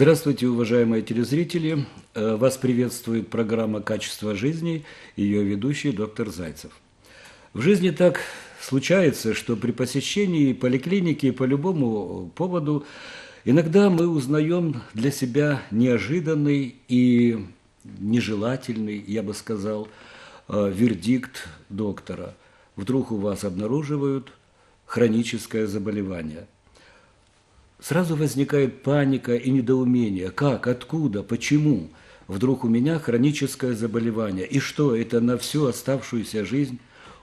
Здравствуйте, уважаемые телезрители. Э, Вас приветствует программа «Качество жизни» и ее ведущий доктор Зайцев. В жизни так случается, что при посещении поликлиники по любому поводу иногда мы узнаем для себя неожиданный и нежелательный, я бы сказал, э, вердикт доктора. Вдруг у вас обнаруживают хроническое заболевание – Сразу возникает паника и недоумение. Как, откуда, почему? Вдруг у меня хроническое заболевание. И что, это на всю оставшуюся жизнь?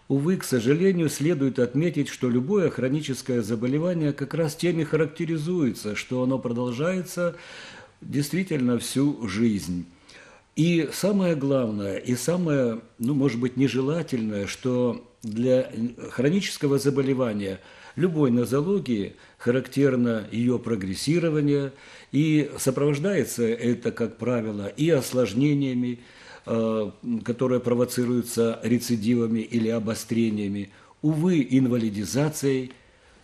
Увы, к сожалению, следует отметить, что любое хроническое заболевание как раз тем и характеризуется, что оно продолжается действительно всю жизнь. И самое главное, и самое, ну, может быть, нежелательное, что для хронического заболевания – Любой нозологии характерно ее прогрессирование, и сопровождается это, как правило, и осложнениями, э, которые провоцируются рецидивами или обострениями, увы, инвалидизацией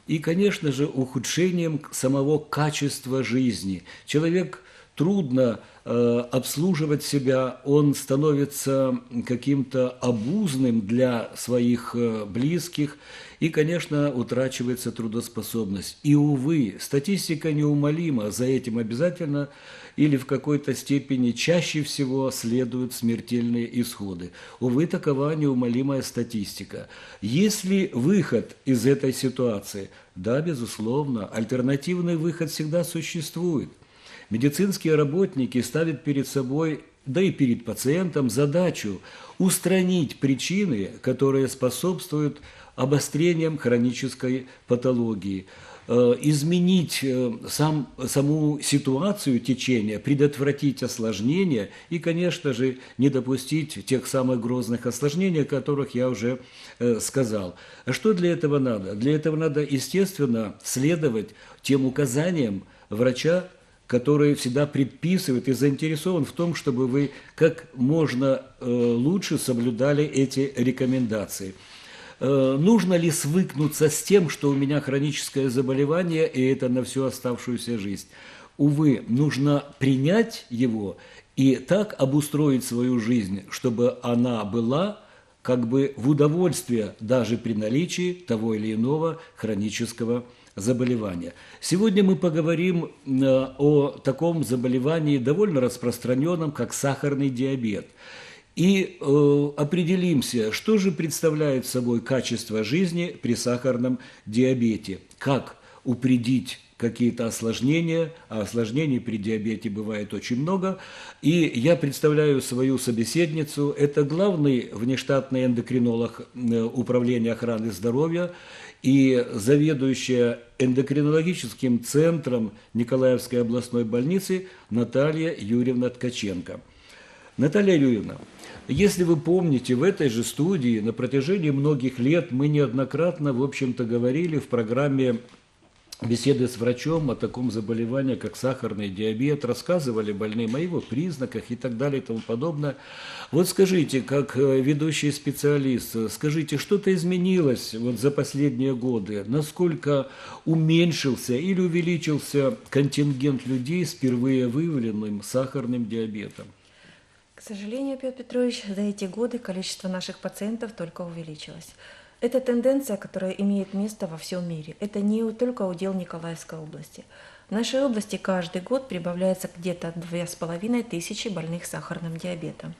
и, конечно же, ухудшением самого качества жизни. Человек трудно э, обслуживать себя, он становится каким-то обузным для своих э, близких, и, конечно, утрачивается трудоспособность. И, увы, статистика неумолима, за этим обязательно или в какой-то степени чаще всего следуют смертельные исходы. Увы, такова неумолимая статистика. Есть ли выход из этой ситуации? Да, безусловно, альтернативный выход всегда существует. Медицинские работники ставят перед собой да и перед пациентом задачу устранить причины, которые способствуют обострением хронической патологии, э, изменить э, сам, саму ситуацию течения, предотвратить осложнения и, конечно же, не допустить тех самых грозных осложнений, о которых я уже э, сказал. А что для этого надо? Для этого надо, естественно, следовать тем указаниям врача, который всегда предписывает и заинтересован в том, чтобы вы как можно лучше соблюдали эти рекомендации. Э, нужно ли свыкнуться с тем, что у меня хроническое заболевание, и это на всю оставшуюся жизнь? Увы, нужно принять его и так обустроить свою жизнь, чтобы она была как бы в удовольствие даже при наличии того или иного хронического заболевания. Сегодня мы поговорим э, о таком заболевании довольно распространенном, как сахарный диабет – и э, определимся, что же представляет собой качество жизни при сахарном диабете, как упредить какие-то осложнения, а осложнений при диабете бывает очень много. И я представляю свою собеседницу, это главный внештатный эндокринолог э, Управления охраны здоровья и заведующая эндокринологическим центром Николаевской областной больницы Наталья Юрьевна Ткаченко. Наталья Юрьевна, если вы помните, в этой же студии на протяжении многих лет мы неоднократно, в общем-то, говорили в программе беседы с врачом о таком заболевании, как сахарный диабет, рассказывали больным о его признаках и так далее и тому подобное. Вот скажите, как э, ведущий специалист, скажите, что-то изменилось вот за последние годы? Насколько уменьшился или увеличился контингент людей с впервые выявленным сахарным диабетом? К сожалению, Петр Петрович, за эти годы количество наших пациентов только увеличилось. Это тенденция, которая имеет место во всем мире. Это не только удел Николаевской области. В нашей области каждый год прибавляется где-то половиной тысячи больных сахарным диабетом.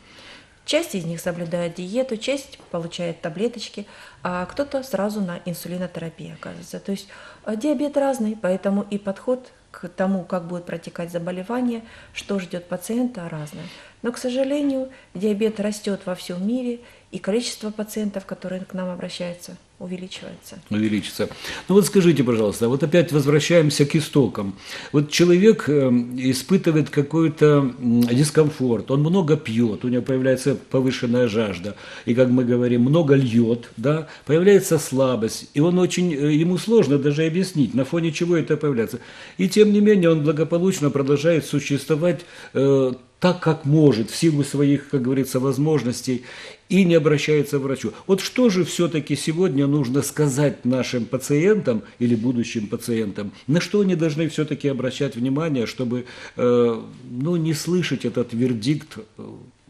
Часть из них соблюдает диету, часть получает таблеточки, а кто-то сразу на инсулинотерапии оказывается. То есть э, диабет разный, поэтому и подход к тому, как будет протекать заболевание, что ждет пациента, разное. Но, к сожалению, диабет растет во всем мире, и количество пациентов, которые к нам обращаются, увеличивается. Увеличится. Ну вот скажите, пожалуйста, вот опять возвращаемся к истокам. Вот человек эм, испытывает какой-то дискомфорт, он много пьет, у него появляется повышенная жажда, и, как мы говорим, много льет, да, появляется слабость, и он очень, э, ему сложно даже объяснить, на фоне чего это появляется. И тем не менее он благополучно продолжает существовать э, так, как может, в силу своих, как говорится, возможностей, и не обращается к врачу. Вот что же все-таки сегодня нужно сказать нашим пациентам или будущим пациентам, на что они должны все-таки обращать внимание, чтобы э, ну, не слышать этот вердикт э,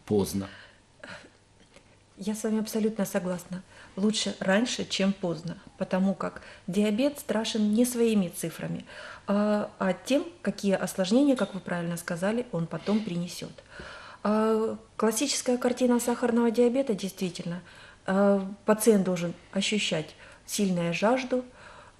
поздно? Я с вами абсолютно согласна. Лучше раньше, чем поздно, потому как диабет страшен не своими цифрами, а, а тем, какие осложнения, как вы правильно сказали, он потом принесет. А, классическая картина сахарного диабета действительно. А, пациент должен ощущать сильную жажду,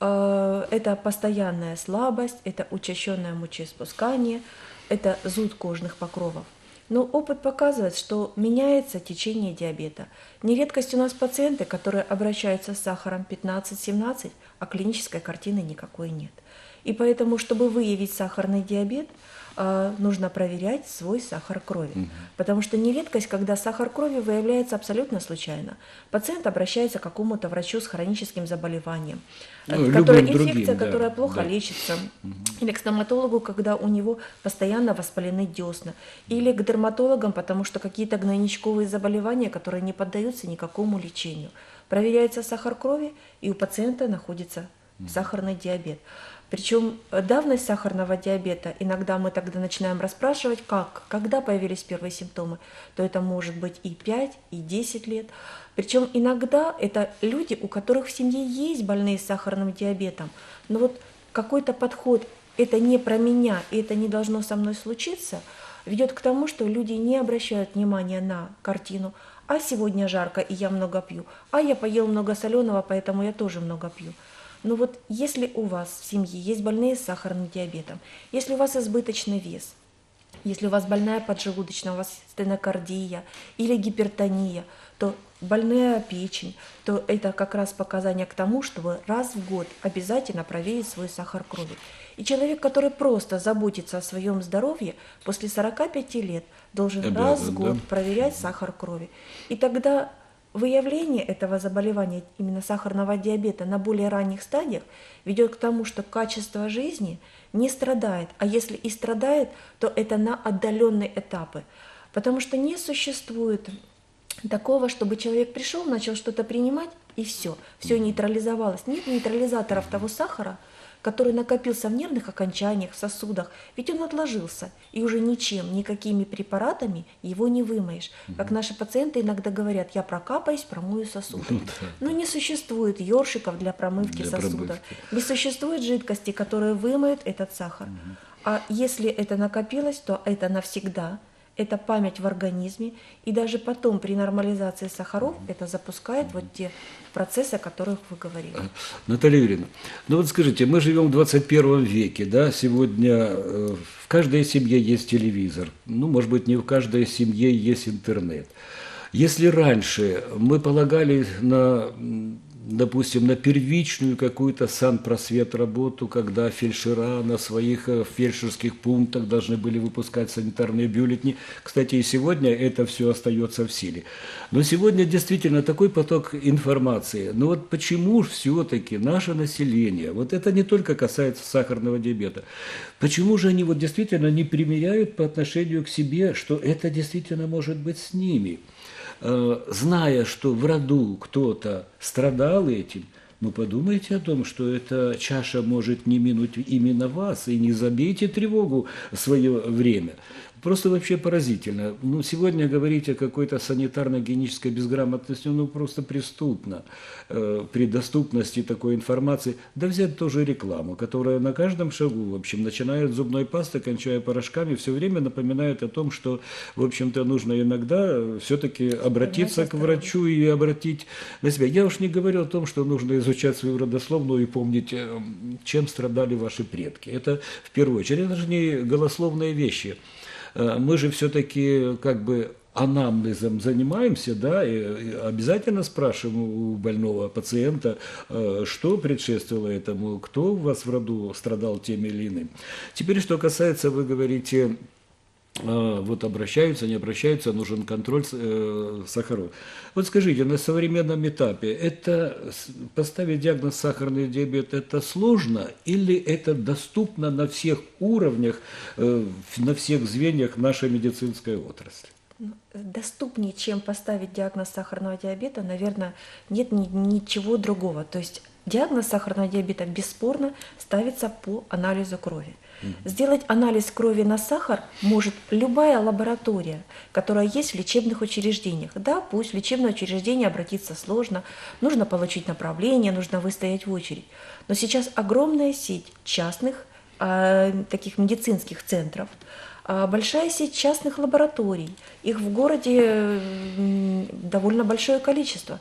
это постоянная слабость, это учащенное мочеиспускание, это зуд кожных покровов. Но опыт показывает, что меняется течение диабета. Нередкость у нас пациенты, которые обращаются с сахаром 15-17, а клинической картины никакой нет. И поэтому, чтобы выявить сахарный диабет, а, нужно проверять свой сахар крови. Угу. Потому что нередкость, когда сахар крови выявляется абсолютно случайно. Пациент обращается к какому-то врачу с хроническим заболеванием, ну, э, которая, инфекция, другим, да, которая плохо да. лечится, угу. или к стоматологу, когда у него постоянно воспалены десна, или к дерматологам, потому что какие-то гнойничковые заболевания, которые не поддаются никакому лечению. Проверяется сахар крови, и у пациента находится сахарный диабет. Причем э, давность сахарного диабета, иногда мы тогда начинаем расспрашивать, как, когда появились первые симптомы, то это может быть и 5, и 10 лет. Причем иногда это люди, у которых в семье есть больные с сахарным диабетом, но вот какой-то подход, это не про меня, и это не должно со мной случиться, ведет к тому, что люди не обращают внимания на картину, а сегодня жарко, и я много пью, а я поел много соленого, поэтому я тоже много пью. Но вот если у вас в семье есть больные с сахарным диабетом, если у вас избыточный вес, если у вас больная поджелудочная, у вас стенокардия или гипертония, то больная печень, то это как раз показание к тому, чтобы раз в год обязательно проверить свой сахар крови. И человек, который просто заботится о своем здоровье, после 45 лет должен Обязан, раз в год да? проверять сахар крови. И тогда Выявление этого заболевания, именно сахарного диабета, на более ранних стадиях ведет к тому, что качество жизни не страдает, а если и страдает, то это на отдаленные этапы. Потому что не существует такого, чтобы человек пришел, начал что-то принимать, и все, все нейтрализовалось. Нет нейтрализаторов того сахара, который накопился в нервных окончаниях, в сосудах, ведь он отложился, и уже ничем, никакими препаратами его не вымоешь. Как наши пациенты иногда говорят, я прокапаюсь, промою сосуды. Ну Но не существует ёршиков для промывки для сосудов. Промывки. Не существует жидкости, которые вымоют этот сахар. А если это накопилось, то это навсегда – это память в организме, и даже потом при нормализации сахаров это запускает вот те процессы, о которых вы говорили. Наталья Юрьевна, ну вот скажите, мы живем в 21 веке, да, сегодня э, в каждой семье есть телевизор, ну, может быть, не в каждой семье есть интернет. Если раньше мы полагали на допустим, на первичную какую-то санпросвет работу, когда фельдшера на своих э, фельдшерских пунктах должны были выпускать санитарные бюллетени. Кстати, и сегодня это все остается в силе. Но сегодня действительно такой поток информации. Но вот почему все-таки наше население, вот это не только касается сахарного диабета, почему же они вот действительно не примеряют по отношению к себе, что это действительно может быть с ними? Э, зная, что в роду кто-то страдал этим, ну подумайте о том, что эта чаша может не минуть именно вас, и не забейте тревогу свое время. Просто вообще поразительно. Ну, сегодня говорить о какой-то санитарно-гигиенической безграмотности, ну, просто преступно э, при доступности такой информации. Да взять тоже рекламу, которая на каждом шагу, в общем, начиная от зубной пасты, кончая порошками, все время напоминает о том, что, в общем-то, нужно иногда все-таки обратиться к врачу и обратить на себя. Я уж не говорю о том, что нужно изучать свою родословную и помнить, э, чем страдали ваши предки. Это в первую очередь, это же не голословные вещи. Э, мы же все-таки как бы анамнезом занимаемся, да, и обязательно спрашиваем у больного пациента, э, что предшествовало этому, кто у вас в роду страдал тем или иным. Теперь, что касается, вы говорите, вот обращаются, не обращаются, нужен контроль э, сахаров. Вот скажите, на современном этапе это поставить диагноз сахарный диабет это сложно или это доступно на всех уровнях, э, на всех звеньях нашей медицинской отрасли? Ну, доступнее, чем поставить диагноз сахарного диабета, наверное, нет ни, ничего другого. То есть диагноз сахарного диабета бесспорно ставится по анализу крови. Сделать анализ крови на сахар может любая лаборатория, которая есть в лечебных учреждениях. Да, пусть в лечебное учреждение обратиться сложно, нужно получить направление, нужно выстоять в очередь. Но сейчас огромная сеть частных э, таких медицинских центров, э, большая сеть частных лабораторий. Их в городе довольно большое количество,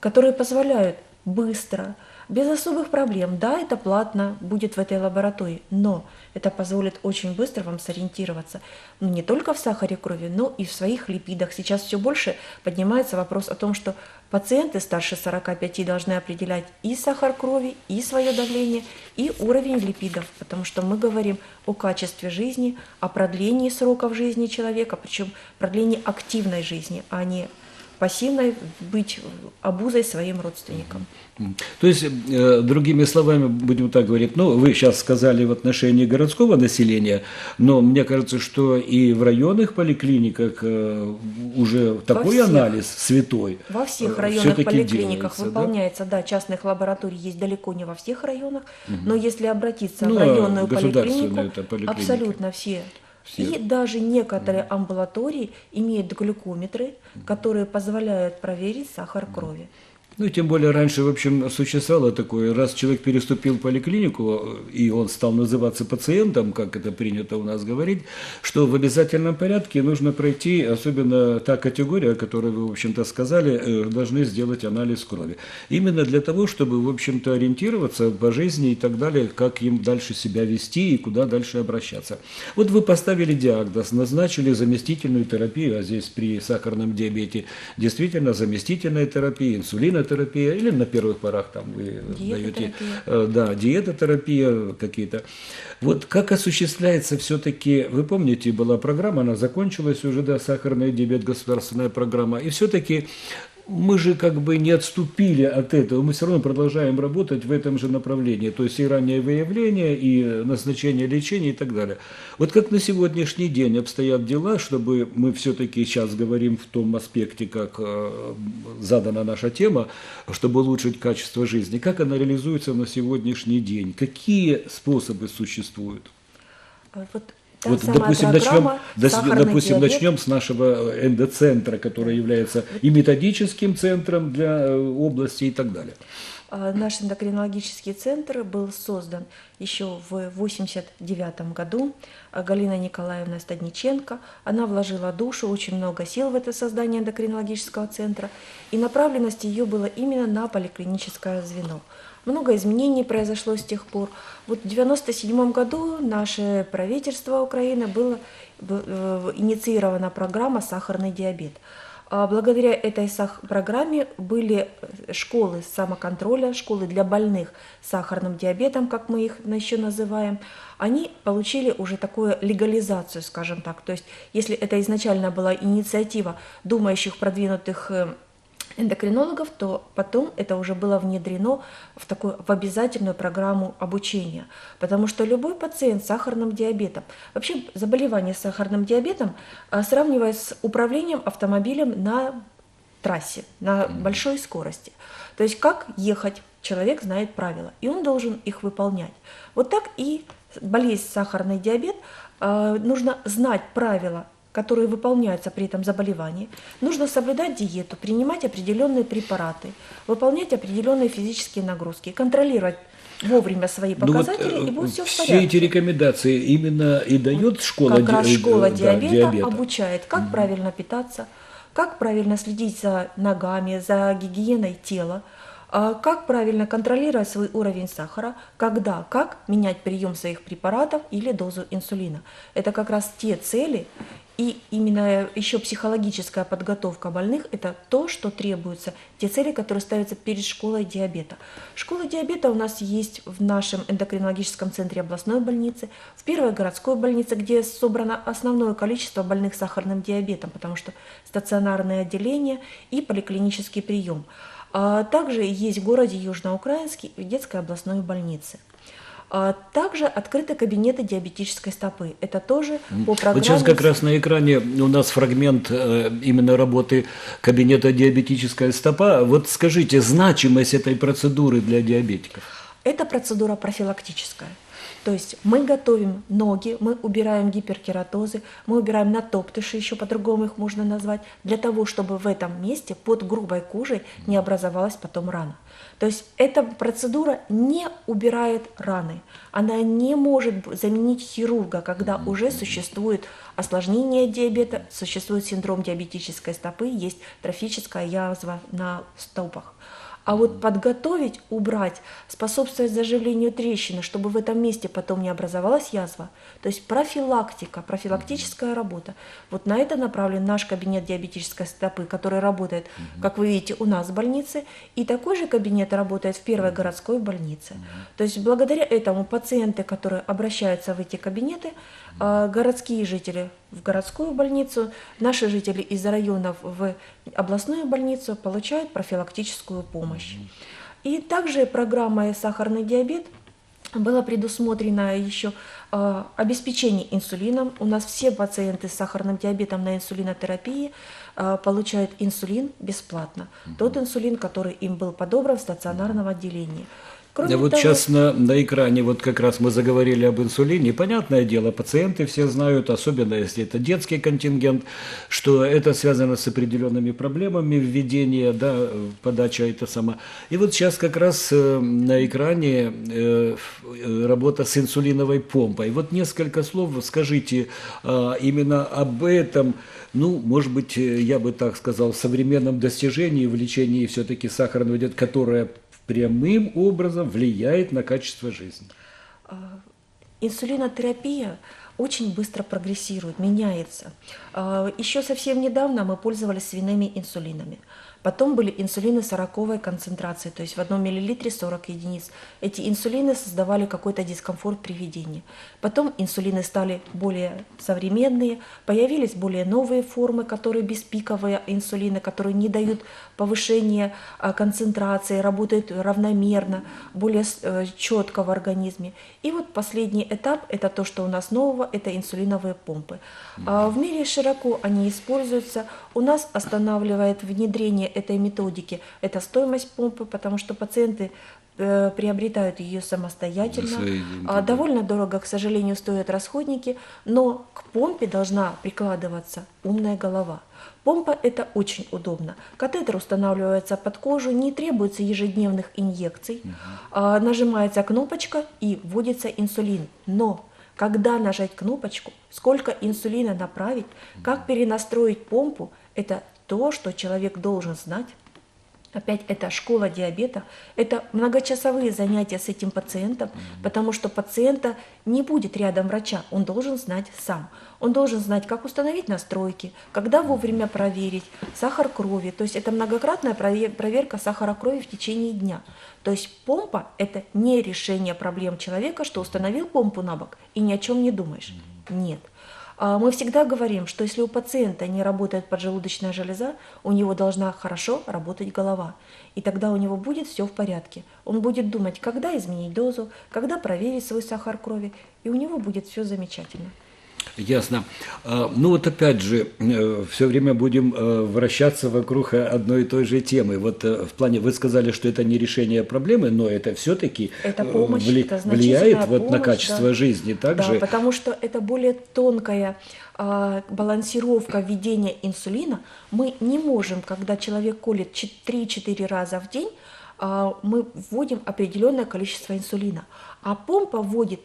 которые позволяют быстро, без особых проблем. Да, это платно будет в этой лаборатории, но это позволит очень быстро вам сориентироваться ну, не только в сахаре крови, но и в своих липидах. Сейчас все больше поднимается вопрос о том, что пациенты старше 45 должны определять и сахар крови, и свое давление, и уровень липидов, потому что мы говорим о качестве жизни, о продлении сроков жизни человека, причем продлении активной жизни, а не пассивной быть обузой своим родственникам. То есть, э, другими словами, будем так говорить, ну, вы сейчас сказали в отношении городского населения, но мне кажется, что и в районных поликлиниках э, уже такой всех, анализ святой. Во всех э, районных поликлиниках делается, выполняется, да? да, частных лабораторий есть далеко не во всех районах, угу. но если обратиться ну, в районную а поликлинику, абсолютно все все. И даже некоторые амбулатории имеют глюкометры, которые позволяют проверить сахар крови. Ну, тем более раньше, в общем, существовало такое, раз человек переступил поликлинику, и он стал называться пациентом, как это принято у нас говорить, что в обязательном порядке нужно пройти, особенно та категория, о которой вы, в общем-то, сказали, э, должны сделать анализ крови. Именно для того, чтобы, в общем-то, ориентироваться по жизни и так далее, как им дальше себя вести и куда дальше обращаться. Вот вы поставили диагноз, назначили заместительную терапию, а здесь при сахарном диабете действительно заместительная терапия, инсулинотерапия, терапия, или на первых порах там вы даете, э, да, диетотерапия какие-то. Вот как осуществляется все-таки, вы помните, была программа, она закончилась уже, да, сахарный диабет, государственная программа, и все-таки мы же как бы не отступили от этого, мы все равно продолжаем работать в этом же направлении, то есть и раннее выявление, и назначение лечения и так далее. Вот как на сегодняшний день обстоят дела, чтобы мы все-таки сейчас говорим в том аспекте, как э, задана наша тема, чтобы улучшить качество жизни, как она реализуется на сегодняшний день, какие способы существуют? Вот Та вот, допустим, начнем, допустим начнем с нашего эндоцентра, который является и методическим центром для э, области и так далее. А, наш эндокринологический центр был создан еще в 1989 году. А, Галина Николаевна Стадниченко, она вложила душу, очень много сил в это создание эндокринологического центра, и направленность ее была именно на поликлиническое звено – много изменений произошло с тех пор. Вот в 1997 году наше правительство Украины было э, инициирована программа «Сахарный диабет». А благодаря этой программе были школы самоконтроля, школы для больных сахарным диабетом, как мы их еще называем. Они получили уже такую легализацию, скажем так. То есть, если это изначально была инициатива думающих, продвинутых э, эндокринологов, то потом это уже было внедрено в такую в обязательную программу обучения. Потому что любой пациент с сахарным диабетом, вообще заболевание с сахарным диабетом а, сравнивая с управлением автомобилем на трассе, на большой скорости. То есть как ехать, человек знает правила, и он должен их выполнять. Вот так и болезнь сахарный диабет, а, нужно знать правила которые выполняются при этом заболевании, нужно соблюдать диету, принимать определенные препараты, выполнять определенные физические нагрузки, контролировать вовремя свои показатели, ну вот, и будет все, в порядке. Все эти рекомендации именно и дает школа, как раз школа диабета, диабета обучает, как угу. правильно питаться, как правильно следить за ногами, за гигиеной тела, а как правильно контролировать свой уровень сахара, когда, как менять прием своих препаратов или дозу инсулина. Это как раз те цели И именно еще психологическая подготовка больных – это то, что требуется, те цели, которые ставятся перед школой диабета. Школа диабета у нас есть в нашем эндокринологическом центре областной больницы, в первой городской больнице, где собрано основное количество больных сахарным диабетом, потому что стационарное отделение и поликлинический прием. А также есть в городе Южноукраинский в детской областной больнице. А также открыты кабинеты диабетической стопы. Это тоже по программе... Вот сейчас как раз на экране у нас фрагмент э, именно работы кабинета диабетическая стопа. Вот скажите, значимость этой процедуры для диабетиков? Это процедура профилактическая. То есть мы готовим ноги, мы убираем гиперкератозы, мы убираем натоптыши, еще по-другому их можно назвать, для того, чтобы в этом месте под грубой кожей не образовалась потом рана. То есть эта процедура не убирает раны, она не может заменить хирурга, когда уже существует осложнение диабета, существует синдром диабетической стопы, есть трофическая язва на стопах. А вот подготовить, убрать, способствовать заживлению трещины, чтобы в этом месте потом не образовалась язва. То есть профилактика, профилактическая работа. Вот на это направлен наш кабинет диабетической стопы, который работает, как вы видите, у нас в больнице. И такой же кабинет работает в первой городской больнице. То есть благодаря этому пациенты, которые обращаются в эти кабинеты, а, городские жители в городскую больницу, наши жители из районов в областную больницу получают профилактическую помощь. И также программой «Сахарный диабет» было предусмотрено еще э, обеспечение инсулином. У нас все пациенты с сахарным диабетом на инсулинотерапии э, получают инсулин бесплатно. Тот инсулин, который им был подобран в стационарном отделении. Кроме вот того... сейчас на, на экране вот как раз мы заговорили об инсулине. Понятное дело, пациенты все знают, особенно если это детский контингент, что это связано с определенными проблемами введения, да, подача это сама. И вот сейчас как раз э, на экране э, работа с инсулиновой помпой. Вот несколько слов скажите э, именно об этом, ну, может быть, я бы так сказал, современном достижении в лечении все-таки сахарного диабета, которое прямым образом влияет на качество жизни. А, инсулинотерапия очень быстро прогрессирует, меняется. А, еще совсем недавно мы пользовались свиными инсулинами. Потом были инсулины 40 концентрации, то есть в одном миллилитре 40 единиц. Эти инсулины создавали какой-то дискомфорт при ведении. Потом инсулины стали более современные, появились более новые формы, которые беспиковые инсулины, которые не дают повышения а, концентрации, работают равномерно, более э, четко в организме. И вот последний этап – это то, что у нас нового, это инсулиновые помпы. А, в мире широко они используются. У нас останавливает внедрение этой методики – это стоимость помпы, потому что пациенты э, приобретают ее самостоятельно. Деньги, а, Довольно дорого, к сожалению, стоят расходники, но к помпе должна прикладываться умная голова. Помпа – это очень удобно. Катетер устанавливается под кожу, не требуется ежедневных инъекций. Угу. Нажимается кнопочка и вводится инсулин. Но когда нажать кнопочку, сколько инсулина направить, как перенастроить помпу – это то, что человек должен знать. Опять это школа диабета, это многочасовые занятия с этим пациентом, потому что пациента не будет рядом врача, он должен знать сам. Он должен знать, как установить настройки, когда вовремя проверить сахар крови. То есть это многократная проверка сахара крови в течение дня. То есть помпа – это не решение проблем человека, что установил помпу на бок и ни о чем не думаешь. Нет. А мы всегда говорим, что если у пациента не работает поджелудочная железа, у него должна хорошо работать голова. И тогда у него будет все в порядке. Он будет думать, когда изменить дозу, когда проверить свой сахар крови, и у него будет все замечательно. Ясно. А, ну вот опять же, э, все время будем э, вращаться вокруг одной и той же темы. Вот э, в плане, вы сказали, что это не решение проблемы, но это все-таки это помощь, вли... это влияет вот помощь, на качество да. жизни также. Да, потому что это более тонкая а, балансировка введения инсулина. Мы не можем, когда человек колет 3-4 раза в день, а, мы вводим определенное количество инсулина. А помпа вводит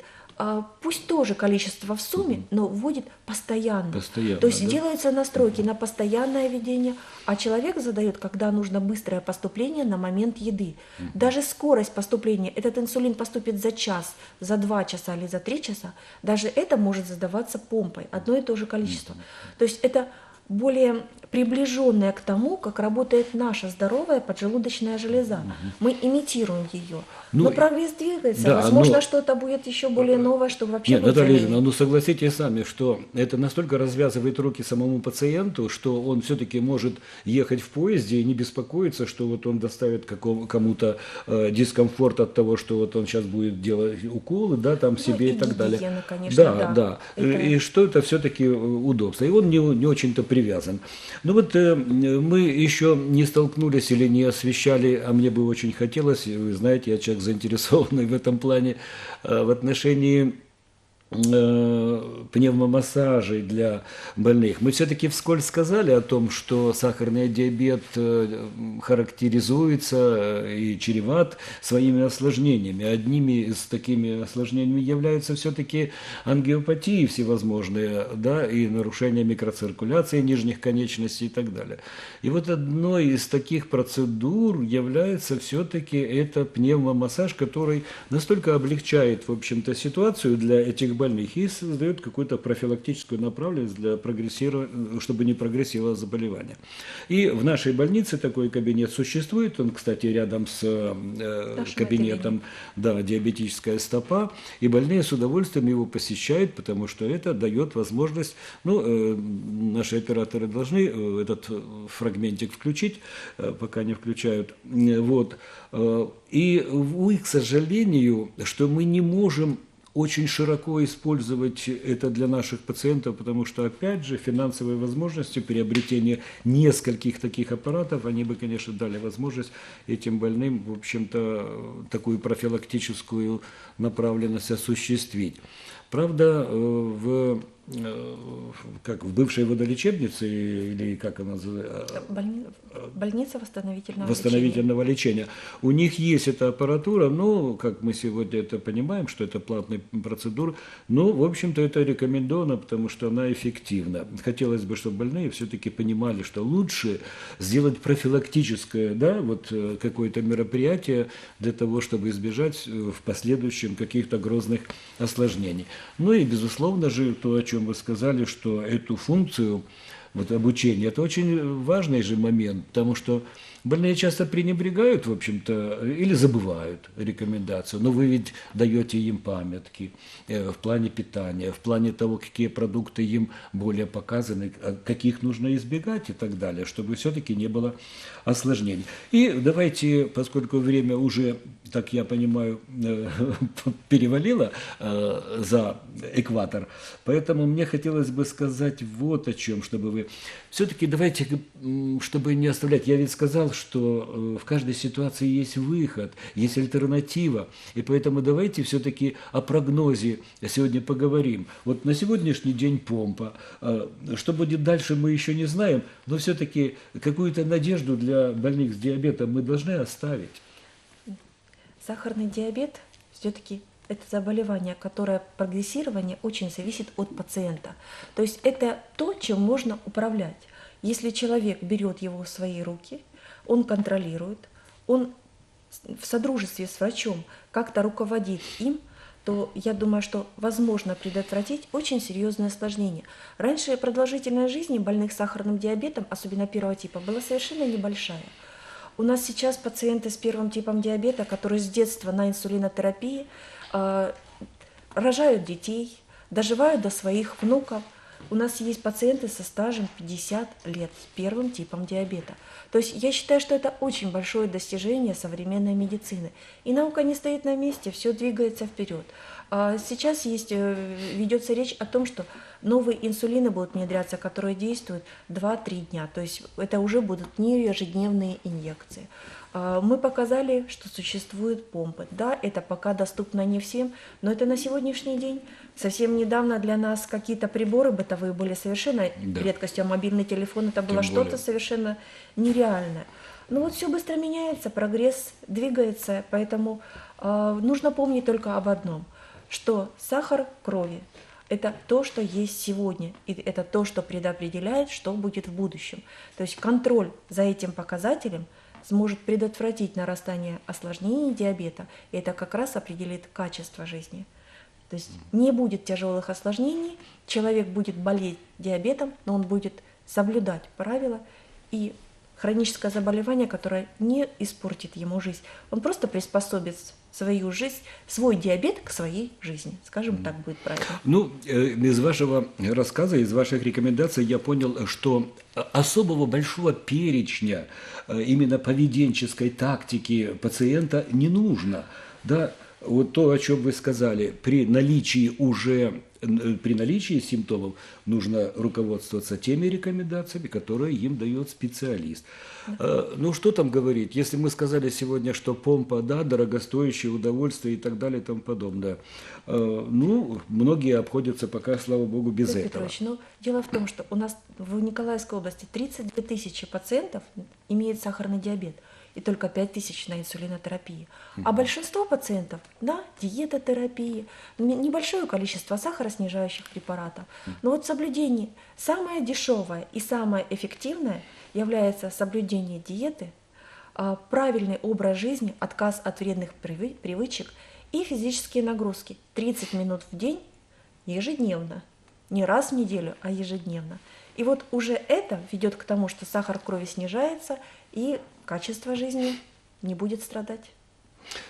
пусть тоже количество в сумме, но вводит постоянно. Постоянно, То есть да? делаются настройки на постоянное ведение, а человек задает, когда нужно быстрое поступление на момент еды. Даже скорость поступления, этот инсулин поступит за час, за два часа или за три часа, даже это может задаваться помпой, одно и то же количество. То есть это более приближенная к тому, как работает наша здоровая поджелудочная железа. Мы имитируем ее. Ну, но прогресс двигается. да, Возможно, но- что-то будет еще более новое, что вообще Нет, Наталья. Юрьевна, ну согласитесь сами, что это настолько развязывает руки самому пациенту, что он все-таки может ехать в поезде и не беспокоиться, что вот он доставит кому-то э, дискомфорт от того, что вот он сейчас будет делать уколы, да, там себе Ну, и и, так далее. гигиена, конечно, да, да. да. Это- И что это все-таки удобство. И он не, не очень-то привязан. Ну вот э, мы еще не столкнулись или не освещали, а мне бы очень хотелось, вы знаете, я человек заинтересованный в этом плане, э, в отношении пневмомассажей для больных. Мы все-таки вскользь сказали о том, что сахарный диабет э, характеризуется э, и чреват своими осложнениями. Одними из такими осложнениями являются все-таки ангиопатии всевозможные, да, и нарушение микроциркуляции нижних конечностей и так далее. И вот одной из таких процедур является все-таки это пневмомассаж, который настолько облегчает, в общем-то, ситуацию для этих больных и создает какую-то профилактическую направленность для прогрессирования, чтобы не прогрессировало заболевание. И в нашей больнице такой кабинет существует, он, кстати, рядом с э, кабинетом, да, диабетическая стопа, и больные с удовольствием его посещают, потому что это дает возможность, ну, э, наши операторы должны э, этот фрагментик включить, э, пока не включают, вот, Э, и, увы, к сожалению, что мы не можем очень широко использовать это для наших пациентов, потому что, опять же, финансовые возможности приобретения нескольких таких аппаратов, они бы, конечно, дали возможность этим больным, в общем-то, такую профилактическую направленность осуществить. Правда, э, в, как в бывшей водолечебнице, или как она называется, Больни- Больница восстановительного восстановительного лечения. У них есть эта аппаратура, но, как мы сегодня это понимаем, что это платная процедура, но, в общем-то, это рекомендовано, потому что она эффективна. Хотелось бы, чтобы больные все-таки понимали, что лучше сделать профилактическое, да, вот э, какое-то мероприятие для того, чтобы избежать э, в последующем каких-то грозных осложнений. Ну и, безусловно же, то, о чем вы сказали, что эту функцию вот обучение, это очень важный же момент, потому что больные часто пренебрегают, в общем-то, или забывают рекомендацию, но вы ведь даете им памятки э, в плане питания, в плане того, какие продукты им более показаны, а каких нужно избегать и так далее, чтобы все-таки не было осложнений. И давайте, поскольку время уже, так я понимаю, э, перевалило э, за экватор, поэтому мне хотелось бы сказать вот о чем, чтобы вы... Все-таки давайте, чтобы не оставлять, я ведь сказал, что э, в каждой ситуации есть выход, есть альтернатива, и поэтому давайте все-таки о прогнозе сегодня поговорим. Вот на сегодняшний день помпа, э, что будет дальше мы еще не знаем, но все-таки какую-то надежду для больных с диабетом мы должны оставить. Сахарный диабет все-таки это заболевание, которое прогрессирование очень зависит от пациента. То есть это то, чем можно управлять. Если человек берет его в свои руки, он контролирует, он в содружестве с врачом как-то руководит им, то я думаю, что возможно предотвратить очень серьезное осложнение. Раньше продолжительность жизни больных сахарным диабетом, особенно первого типа, была совершенно небольшая. У нас сейчас пациенты с первым типом диабета, которые с детства на инсулинотерапии, рожают детей, доживают до своих внуков. У нас есть пациенты со стажем 50 лет с первым типом диабета. То есть я считаю, что это очень большое достижение современной медицины. И наука не стоит на месте, все двигается вперед. А Сейчас есть, э, ведется речь о том, что новые инсулины будут внедряться, которые действуют 2-3 дня. То есть это уже будут не ежедневные инъекции. А, Мы показали, что существуют помпы. Да, это пока доступно не всем, но это на сегодняшний день. Совсем недавно для нас какие-то приборы бытовые были совершенно Да. редкостью, а мобильный телефон это было Тем что-то более. совершенно нереальное. Ну вот все быстро меняется, прогресс двигается, поэтому э, нужно помнить только об одном, что сахар крови – это то, что есть сегодня, и это то, что предопределяет, что будет в будущем. То есть контроль за этим показателем сможет предотвратить нарастание осложнений диабета, и это как раз определит качество жизни. То есть не будет тяжелых осложнений, человек будет болеть диабетом, но он будет соблюдать правила и хроническое заболевание, которое не испортит ему жизнь. Он просто приспособит свою жизнь, свой диабет к своей жизни. Скажем так, будет правильно. Ну, э, из вашего рассказа, из ваших рекомендаций я понял, что особого большого перечня э, именно поведенческой тактики пациента не нужно. Да, вот то, о чем вы сказали, при наличии уже при наличии симптомов нужно руководствоваться теми рекомендациями, которые им дает специалист. Э, ну, что там говорить? Если мы сказали сегодня, что помпа, да, дорогостоящее удовольствие и так далее и тому подобное, э, ну, многие обходятся пока, слава богу, без Петр этого. Петрович, ну, дело в том, что у нас в Николаевской области 32 тысячи пациентов имеют сахарный диабет и только 5 тысяч на инсулинотерапии. А большинство пациентов на диетотерапии, небольшое количество сахароснижающих препаратов. Но вот соблюдение, самое дешевое и самое эффективное является соблюдение диеты, а, правильный образ жизни, отказ от вредных привычек и физические нагрузки. 30 минут в день ежедневно. Не раз в неделю, а ежедневно. И вот уже это ведет к тому, что сахар в крови снижается, и качество жизни не будет страдать.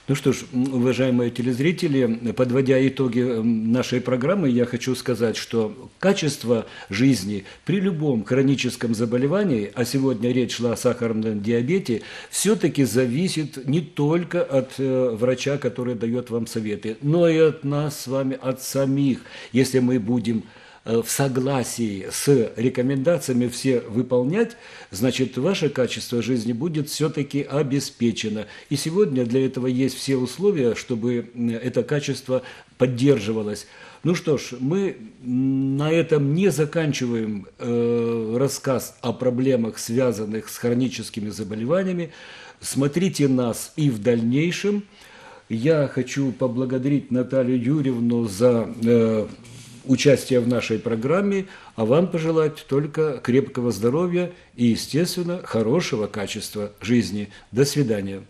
Ну что ж, уважаемые телезрители, подводя итоги нашей программы, я хочу сказать, что качество жизни при любом хроническом заболевании, а сегодня речь шла о сахарном диабете, все-таки зависит не только от э, врача, который дает вам советы, но и от нас с вами, от самих, если мы будем в согласии с рекомендациями все выполнять, значит, ваше качество жизни будет все-таки обеспечено. И сегодня для этого есть все условия, чтобы это качество поддерживалось. Ну что ж, мы на этом не заканчиваем э, рассказ о проблемах, связанных с хроническими заболеваниями. Смотрите нас и в дальнейшем. Я хочу поблагодарить Наталью Юрьевну за э, участия в нашей программе, а вам пожелать только крепкого здоровья и, естественно, хорошего качества жизни. До свидания.